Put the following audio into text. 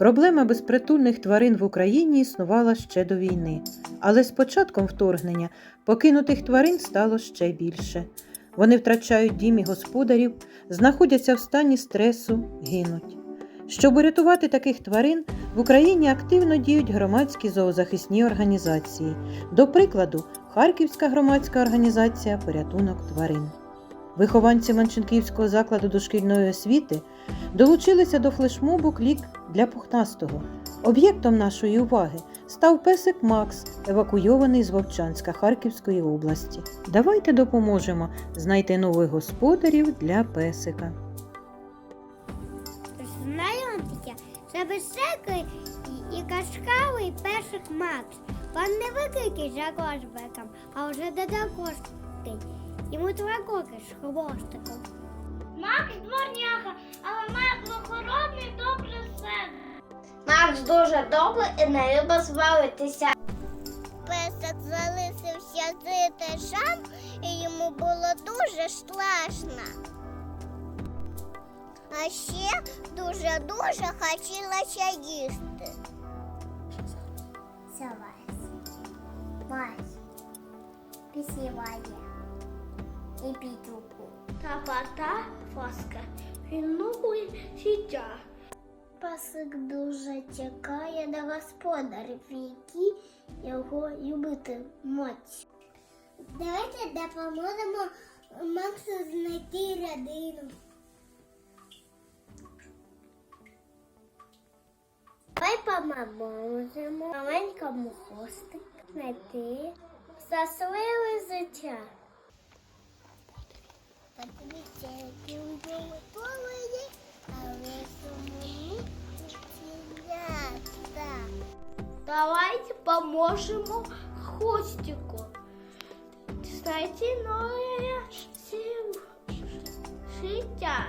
Проблема безпритульних тварин в Україні існувала ще до війни, але з початком вторгнення покинутих тварин стало ще більше. Вони втрачають дім і господарів, знаходяться в стані стресу, гинуть. Щоб урятувати таких тварин, в Україні активно діють громадські зоозахисні організації. До прикладу, Харківська громадська організація Порятунок тварин. Вихованці Манченківського закладу дошкільної освіти долучилися до флешмобу Клік для пухнастого. Об'єктом нашої уваги став песик Макс, евакуйований з Вовчанська Харківської області. Давайте допоможемо знайти нових господарів для песика. Знайомтеся, це безсекий і, кашкавий перших Макс. Пан не викрикий за кошбеком, а вже дедакошки. Йому роки з хвостиком. Макс дворняга, але має благородний добрий серце. Макс дуже добрий і не любить сваритися. Песик залишився жити сам, і йому було дуже страшно. А ще дуже-дуже хотілося їсти. Все, Вась. Вась. Пісіває. І підуку. Та пата фаска. Він ногує життя. Песик дуже чекає на господарів, які його любитимуть. Давайте допоможемо Максу знайти родину. Давай поможемо маленькому хвостику знайти щасливе життя. Давайте поможемо хвостику. Знайти нове життя.